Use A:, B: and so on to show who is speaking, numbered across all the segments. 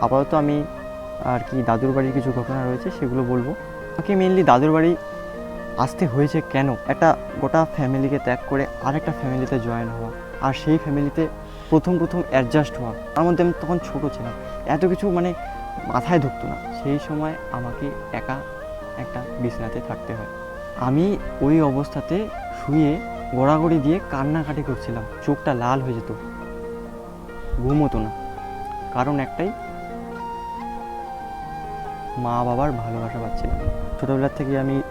A: আপাতত আমি আর কি দাদুর বাড়ির কিছু ঘটনা রয়েছে, সেগুলো বলব। আমাকে মেনলি দাদুর বাড়ি আসতে হয়েছে কেন? একটা গোটা ফ্যামিলিকে ত্যাগ করে আরেকটা ফ্যামিলিতে জয়েন হওয়া আর সেই ফ্যামিলিতে প্রথম প্রথম অ্যাডজাস্ট হওয়া। তার মধ্যে আমি তখন ছোট ছিলাম। এত কিছু মানে মাথায় ঢুকতো না। সেই সময় আমাকে একা একটা বিছানাতে থাকতে হয়। আমি ওই অবস্থাতে শুয়ে গড়াগড়ি দিয়ে কান্নাকাটি করছিলাম। চোখটা লাল হয়ে যেত। ঘুম হতো না। কারণ একটাই মা বাবার ভালোবাসা পাচ্ছিলাম ছোটোবেলার থেকে আমি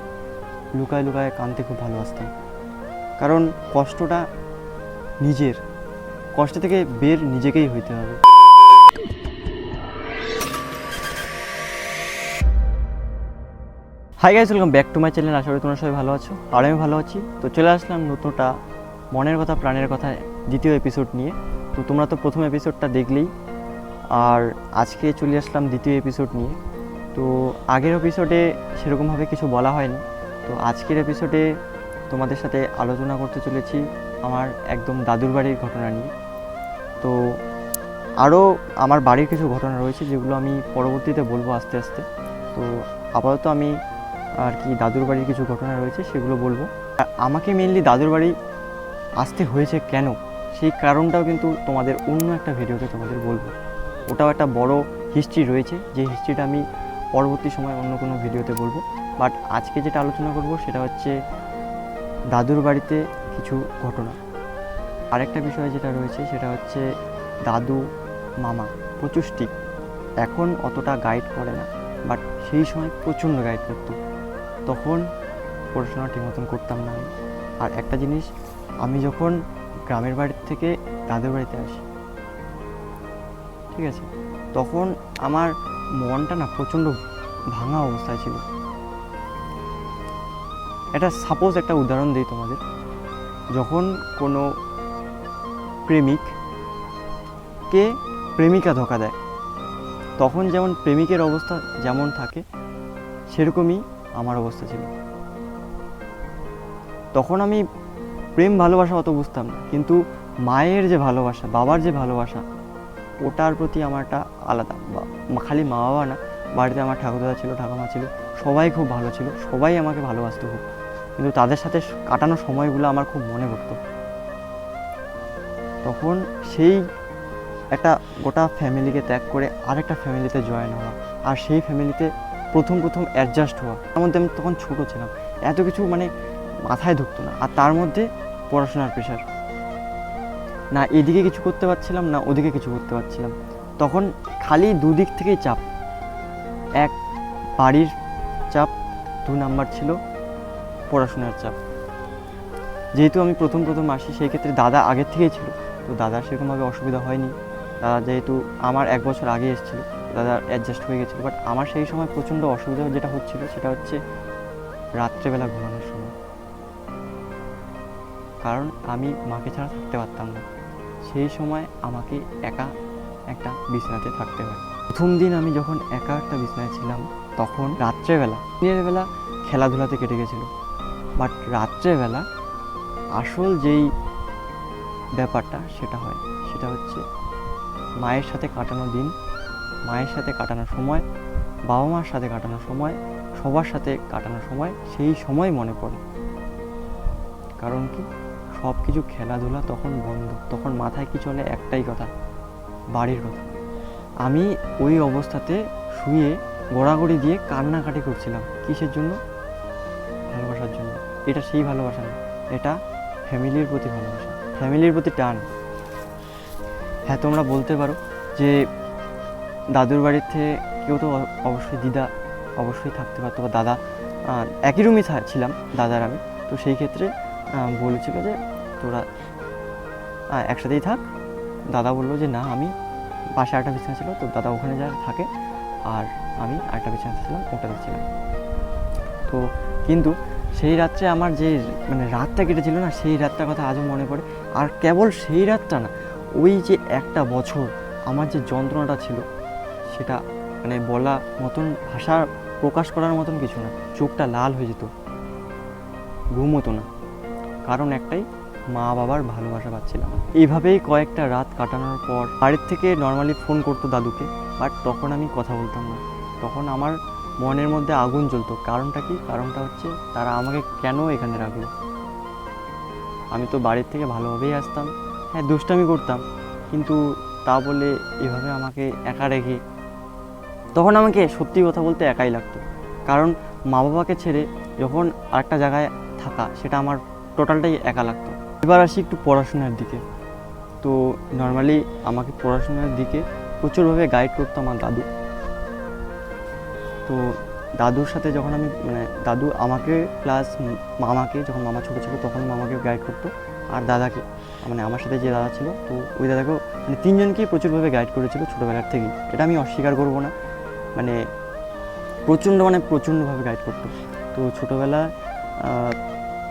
A: লুকায় লুকায় কানতে খুব ভালোবাসতাম। কারণ কষ্টটা নিজের। কষ্ট থেকে বের নিজেকেই হইতে হবে। Hi guys welcome back to my channel আশা করি তোমরা সবাই ভালো আছো। আর আমি ভালো আছি। তো চলে আসলাম নতুনটা মনের কথা, প্রাণের কথা দ্বিতীয় এপিসোড নিয়ে। তো তোমরা তো প্রথম এপিসোডটা দেখলেই। আর আজকে চলে আসলাম দ্বিতীয় এপিসোড নিয়ে। তো আগের এপিসোডে সেরকমভাবে কিছু বলা হয়নি। তো আজকের এপিসোডে তোমাদের সাথে আলোচনা করতে চলেছি আমার একদম দাদুর বাড়ির ঘটনা নিয়ে। তো আরও আমার বাড়ির কিছু ঘটনা রয়েছে যেগুলো আমি পরবর্তীতে বলব আস্তে আস্তে। তো আপাতত আমি আর কি দাদুর বাড়ির কিছু ঘটনা রয়েছে সেগুলো বলব। আমাকে মেনলি দাদুর বাড়ি আসতে হয়েছে কেন? সেই কারণটাও কিন্তু তোমাদের অন্য একটা ভিডিওতে তোমাদের বলব। ওটাও একটা বড় হিস্ট্রি রয়েছে। যে হিস্ট্রিটা আমি পরবর্তী সময় অন্য কোনো ভিডিওতে বলব। বাট আজকে যেটা আলোচনা করব সেটা হচ্ছে দাদুর বাড়িতে কিছু ঘটনা। আরেকটা বিষয় যেটা রয়েছে সেটা হচ্ছে দাদু, মামা প্রচুর স্টিক এখন অতটা গাইড করে না। বাট সেই সময় প্রচণ্ড গাইড করতো। তখন পড়াশোনা ঠিক মতন করতাম না আমি। আর একটা জিনিস, আমি যখন গ্রামের বাড়ির থেকে দাদুর বাড়িতে আসি, ঠিক আছে? তখন আমার মনটা না প্রচণ্ড ভাঙা অবস্থায় ছিল। এটা সাপোজ একটা উদাহরণ দিই তোমাদের। যখন কোনো প্রেমিক কে প্রেমিকা ধোকা দেয়, তখন যেমন প্রেমিকের অবস্থা যেমন থাকে, সেরকমই আমার অবস্থা ছিল। তখন আমি প্রেম ভালোবাসা অত বুঝতাম না, কিন্তু মায়ের যে ভালোবাসা, বাবার যে ভালোবাসা ওটার প্রতি আমার একটা আলাদা বা- খালি মা বাবা না, বাড়িতে আমার ঠাকুরদাদা ছিল ঠাকুমা ছিল, সবাই খুব ভালো ছিল, সবাই আমাকে ভালোবাসতো খুব। কিন্তু তাদের সাথে কাটানো সময়গুলো আমার খুব মনে পড়তো। তখন সেই একটা গোটা ফ্যামিলিকে ত্যাগ করে আরেকটা ফ্যামিলিতে জয়েন হওয়া, আর সেই ফ্যামিলিতে প্রথম প্রথম অ্যাডজাস্ট হওয়া। তার মধ্যে আমি তখন ছোটো ছিলাম, এত কিছু মানে মাথায় ঢুকতো না, আর তার মধ্যে পড়াশোনার প্রেশার না এদিকে কিছু করতে পারছিলাম, না ওদিকে কিছু করতে পারছিলাম। তখন খালি দুদিক থেকেই চাপ। এক, বাড়ির চাপ, দু নাম্বার ছিল পড়াশোনার চাপ। যেহেতু আমি প্রথম প্রথম আসি, সেই ক্ষেত্রে দাদা আগের থেকেই ছিল। তো দাদার সেরকমভাবে অসুবিধা হয়নি। দাদা যেহেতু আমার এক বছর আগে এসেছিল, দাদা অ্যাডজাস্ট হয়ে গেছিল। বাট আমার সেই সময় প্রচণ্ড অসুবিধা যেটা হচ্ছিল, সেটা হচ্ছে রাত্রেবেলা ঘুমানোর সময়। কারণ আমি মাকে ছাড়া থাকতে পারতাম না। সেই সময় আমাকে একা একটা বিছানাতে থাকতে হয়। প্রথম দিন আমি যখন একা একটা বিছানায় ছিলাম, তখন রাত্রেবেলা, দিনের বেলা খেলাধুলাতে কেটে গেছিল। বাট রাত্রেবেলা আসল যেই ব্যাপারটা সেটা হয়, সেটা হচ্ছে মায়ের সাথে কাটানো দিন, মায়ের সাথে কাটানো সময়, বাবা মার সাথে কাটানো সময়, সবার সাথে কাটানো সময়, সেই সময় মনে পড়ে। কারণ কি? সব কিছু খেলাধুলা তখন বন্ধ, তখন মাথায় কি চলে একটাই কথা, বাড়ির কথা। আমি ওই অবস্থাতে শুয়ে গড়াগড়ি দিয়ে কান্নাকাটি করছিলাম। কিসের জন্য? ভালোবাসার জন্য। এটা সেই ভালোবাসা না, এটা ফ্যামিলির প্রতি ভালোবাসা। ফ্যামিলির প্রতি টান। হ্যাঁ তোমরা বলতে পারো যে দাদুর বাড়িতে কেউ তো অবশ্যই দিদা অবশ্যই থাকতে পারতো বা দাদা একই রুমে ছিলাম, দাদার আমি। তো সেই ক্ষেত্রে বলেছিল যে তোরা একসাথেই থাক। দাদা বলল যে, না, আমি পাশে একটা বিছানা ছিল, তো দাদা ওখানে যা থাকে, আর আমি আরেকটা বিছানা ছিলাম ওটাতে ছিলাম তো কিন্তু সেই রাত্রে আমার যে মানে রাতটা কেটেছিল না, সেই রাতটার কথা আজও মনে পড়ে। আর কেবল সেই রাতটা না, ওই যে একটা বছর আমার যে যন্ত্রণাটা ছিল, সেটা মানে বলা মতন, ভাষা প্রকাশ করার মতন কিছু না, চোখটা লাল হয়ে যেত, ঘুম হতো না। কারণ একটাই মা বাবার ভালোবাসা পাচ্ছিলাম। এইভাবেই কয়েকটা রাত কাটানোর পর বাড়ির থেকে নর্মালি ফোন করতো দাদুকে বাট তখন আমি কথা বলতাম না। তখন আমার মনের মধ্যে আগুন জ্বলতো। কারণটা কি? কারণটা হচ্ছে তারা আমাকে কেন এখানে রাখল? আমি তো বাড়ির থেকে ভালোভাবেই আসতাম। হ্যাঁ দুষ্টামি করতাম, কিন্তু তা বলে এভাবে আমাকে একা রেখে তখন আমাকে সত্যি কথা বলতে একাই লাগতো। কারণ মা বাবাকে ছেড়ে যখন আরেকটা জায়গায় থাকা, সেটা আমার টোটালটাই একা লাগতো। এবার আসি একটু পড়াশোনার দিকে। তো নর্মালি আমাকে পড়াশোনার দিকে প্রচুরভাবে গাইড করতো আমার দাদু। তো দাদুর সাথে যখন আমি মানে দাদু আমাকে প্লাস মামাকে, যখন মামা ছোটো ছিল তখন মামাকে গাইড করতো। আর দাদাকে মানে আমার সাথে যে দাদা ছিল, তো ওই দাদাকেও মানে তিনজনকেই প্রচুরভাবে গাইড করেছিল ছোটোবেলার থেকেই। এটা আমি অস্বীকার করব না। মানে প্রচণ্ড মানে প্রচণ্ডভাবে গাইড করতো। তো ছোটোবেলা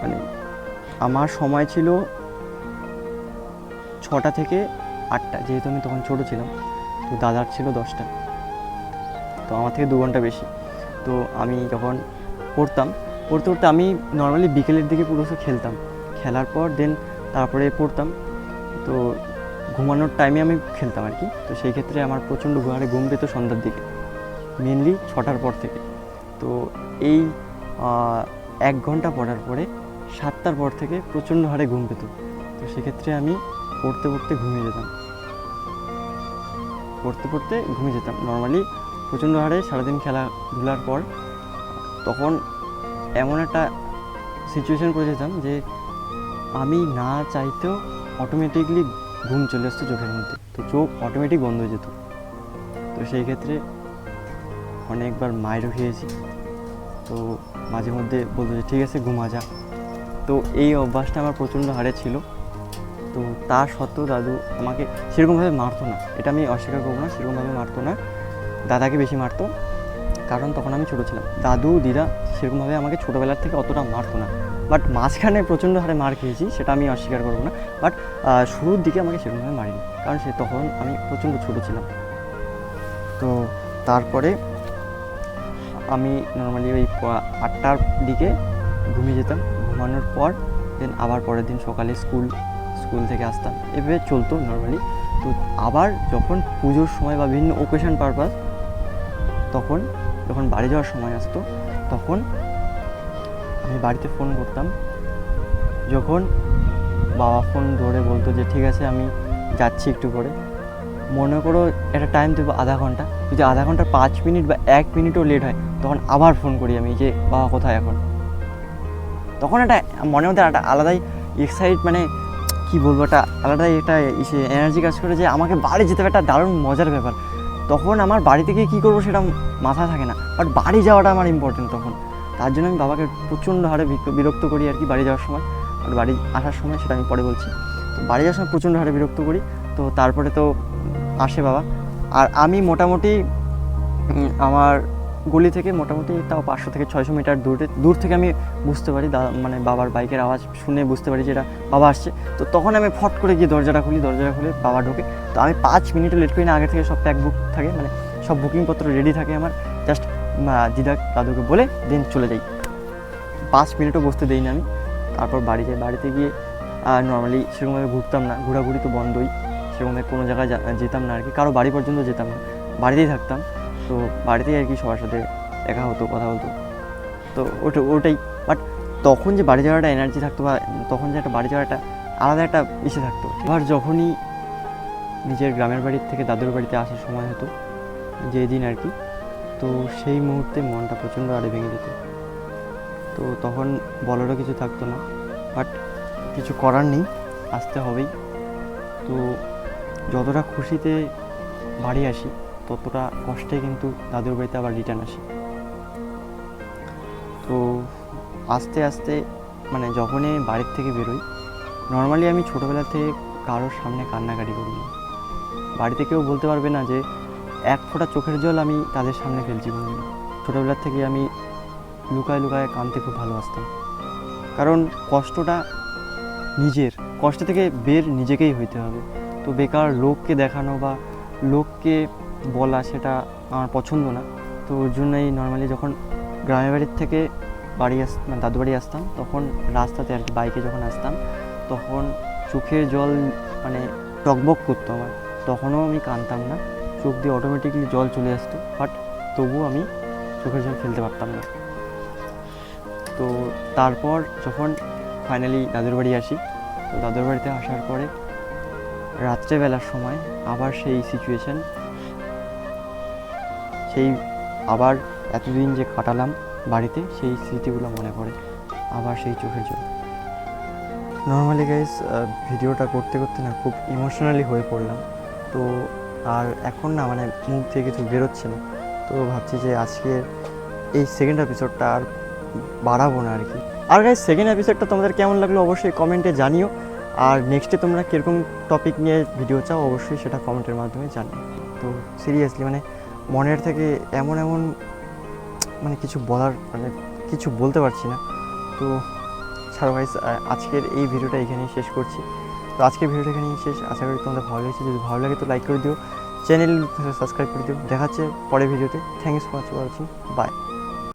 A: মানে আমার সময় ছিল ছটা থেকে আটটা, যেহেতু আমি তখন ছোটো ছিলাম। তো দাদার ছিল দশটা। তো আমার থেকে দু ঘণ্টা বেশি। তো আমি যখন পড়তাম, পড়তে পড়তে আমি নর্মালি বিকেলের দিকে পুরো খেলতাম। খেলার পর দেন তারপরে পড়তাম। তো ঘুমানোর টাইমে আমি খেলতাম আর কি। তো সেই ক্ষেত্রে আমার প্রচণ্ড ঘুমারে ঘুম পেত সন্ধ্যার দিকে। মেনলি ছটার পর থেকে। তো এই এক ঘণ্টা পড়ার পরে সাতটার পর থেকে প্রচণ্ড হারে ঘুম পেত। তো সেক্ষেত্রে আমি পড়তে পড়তে ঘুমিয়ে যেতাম। পড়তে পড়তে ঘুমিয়ে যেতাম। নর্মালি প্রচণ্ড হারে সারাদিন খেলাধুলার পর তখন এমন একটা সিচুয়েশন করে যেতাম যে আমি না চাইতেও অটোমেটিকলি ঘুম চলে আসতো চোখের মধ্যে। তো চোখ অটোমেটিক বন্ধ হয়ে যেত। তো সেই ক্ষেত্রে অনেকবার মায়েরও খেয়েছি। তো মাঝে মধ্যে বলতো যে, ঠিক আছে, ঘুমা যা। তো এই অভ্যাসটা আমার প্রচণ্ড হারে ছিল। তো তা সত্ত্বেও দাদু আমাকে সেরকমভাবে মারতো না। এটা আমি অস্বীকার করব না, সেরকমভাবে মারতো না। দাদাকে বেশি মারতো, কারণ তখন আমি ছোটো ছিলাম। দাদু, দিদা সেরকমভাবে আমাকে ছোটোবেলার থেকে অতটা মারতো না। বাট মাঝখানে প্রচণ্ড হারে মার খেয়েছি, সেটা আমি অস্বীকার করব না। বাট শুরুর দিকে আমাকে সেরকমভাবে মারিনি, কারণ সে তখন আমি প্রচণ্ড ছোটো ছিলাম। তো তারপরে আমি নর্মালি ওই আটটার দিকে ঘুমিয়ে যেতাম। ঘুমানোর পর দেন আবার পরের দিন সকালে স্কুল স্কুল থেকে আসতাম। এভাবে চলতো নর্মালি তো আবার যখন পুজোর সময় বা বিভিন্ন ওকেশন পারপাস তখন যখন বাড়ি যাওয়ার সময় আসতো, তখন আমি বাড়িতে ফোন করতাম। যখন বাবা ফোন ধরে বলতো যে, ঠিক আছে, আমি যাচ্ছি একটু করে। মনে করো একটা টাইম দেবো, আধা ঘণ্টা। যদি আধা ঘণ্টা পাঁচ মিনিট বা এক মিনিটও লেট হয়, তখন আবার ফোন করি আমি যে, বাবা, কোথায় এখন? তখন একটা মনের মধ্যে একটা আলাদাই এক্সাইট মানে কি বলব একটা আলাদাই একটা ইসে এনার্জি কাজ করে যে আমাকে বাড়ি যেতে হবে, একটা দারুণ মজার ব্যাপার। তখন আমার বাড়ি থেকে কী করব সেটা মাথায় থাকে না বাট বাড়ি যাওয়াটা আমার ইম্পর্টেন্ট তখন। তার জন্য আমি বাবাকে প্রচণ্ড হারে বিরক্ত করি আর কি বাড়ি যাওয়ার সময়। আর বাড়ি আসার সময় সেটা আমি পরে বলছি। তো বাড়ি যাওয়ার সময় প্রচণ্ড হারে বিরক্ত করি। তো তারপরে তো আসে বাবা। আর আমি মোটামুটি আমার গলি থেকে মোটামুটি তাও পাঁচশো থেকে ছয়শো মিটার দূরে, দূর থেকে আমি বুঝতে পারি মানে বাবার বাইকের আওয়াজ শুনে বুঝতে পারি যে এটা বাবা আসছে। তো তখন আমি ফট করে গিয়ে দরজাটা খুলি, দরজাটা খুলে বাবা ঢোকে। তো আমি পাঁচ মিনিটও লেট করি না, আগে থেকে সব প্যাক বুক থাকে মানে সব বুকিংপত্র রেডি থাকে আমার। জাস্ট দিদা দাদুকে বলে দেন চলে যাই। পাঁচ মিনিটও বসতে দেই না আমি। তারপর বাড়ি যাই। বাড়িতে গিয়ে নর্মালি সেরকমভাবে ঘুরতাম না। ঘোরাঘুরি তো বন্ধই। সেরকমভাবে কোনো জায়গায় যেতাম না আর কি। কারও বাড়ি পর্যন্ত যেতাম না। বাড়িতেই থাকতাম। তো বাড়িতেই আর কি সবার সাথে দেখা হতো, কথা হতো তো ওটা, ওটাই। বাট তখন যে বাড়ি যাওয়ার একটা এনার্জি থাকতো বা তখন যে একটা বাড়ি যাওয়ার একটা আলাদা একটা ইসে থাকতো। এবার যখনই নিজের গ্রামের বাড়ির থেকে দাদুর বাড়িতে আসার সময় হতো, যেদিন আর কি, তো সেই মুহূর্তে মনটা প্রচণ্ড আরে ভেঙে যেত। তো তখন বলারও কিছু থাকতো না। বাট কিছু করার নেই, আসতে হবেই। তো যতটা খুশিতে বাড়ি আসি ততটা কষ্টে কিন্তু দাদুর বাড়িতে আবার রিটার্ন আসি। তো আস্তে আস্তে মানে যখনই বাড়ির থেকে বেরোই নর্মালি আমি ছোটোবেলা থেকে কারোর সামনে কান্নাকাটি করি না। বাড়িতে কেউ বলতে পারবে না যে, এক ফোঁটা চোখের জল আমি তাদের সামনে ফেলছি কোনোদিন ছোটোবেলার থেকে আমি লুকায় লুকায় কাঁদতে খুব ভালোবাসতাম। কারণ কষ্টটা নিজের, কষ্ট থেকে বের নিজেকেই হইতে হবে। তো বেকার লোককে দেখানো বা লোককে বলা সেটা আমার পছন্দ না। তো ওর জন্যই নর্মালি যখন গ্রামের বাড়ির থেকে বাড়ি আস মানে দাদু বাড়ি আসতাম, তখন রাস্তাতে আর কি বাইকে যখন আসতাম, তখন চোখের জল মানে টকবক করতো আমার। তখনও আমি কাঁদতাম না, চোখ দিয়ে অটোমেটিকলি জল চলে আসতো বাট তবুও আমি চোখের জল ফেলতে পারতাম না। তো তারপর যখন ফাইনালি দাদুর বাড়ি আসি, তো দাদুর বাড়িতে আসার পরে রাত্রেবেলার সময় আবার সেই সিচুয়েশন সেই আবার এতদিন যে কাটালাম বাড়িতে, সেই স্মৃতিগুলো মনে পড়ে, আবার সেই চোখের জল। নর্মালি গাইজ ভিডিওটা করতে করতে না খুব ইমোশনালি হয়ে পড়লাম। তো আর এখন না মানে মুখ থেকে কিছু বেরোচ্ছে না। তো ভাবছি যে আজকের এই সেকেন্ড এপিসোডটা আর বাড়াবো না আর কি। আর গাইজ সেকেন্ড এপিসোডটা তোমাদের কেমন লাগল অবশ্যই কমেন্টে জানিও। আর নেক্সটে তোমরা কীরকম টপিক নিয়ে ভিডিও চাও, অবশ্যই সেটা কমেন্টের মাধ্যমে জানিও। তো সিরিয়াসলি মানে মনের থেকে এমন এমন মানে কিছু বলার মানে কিছু বলতে পারছি না। তো ছাড়ো ভাই আজকের এই ভিডিওটা এখানেই শেষ করছি। তো আজকের ভিডিওটা এখানেই শেষ। আশা করি তোমাদের ভালো লেগেছে। যদি ভালো লাগে তো লাইক করে দিও। চ্যানেল সাবস্ক্রাইব করে দিও। দেখাচ্ছে পরের ভিডিওতে। Thank you so much for watching bye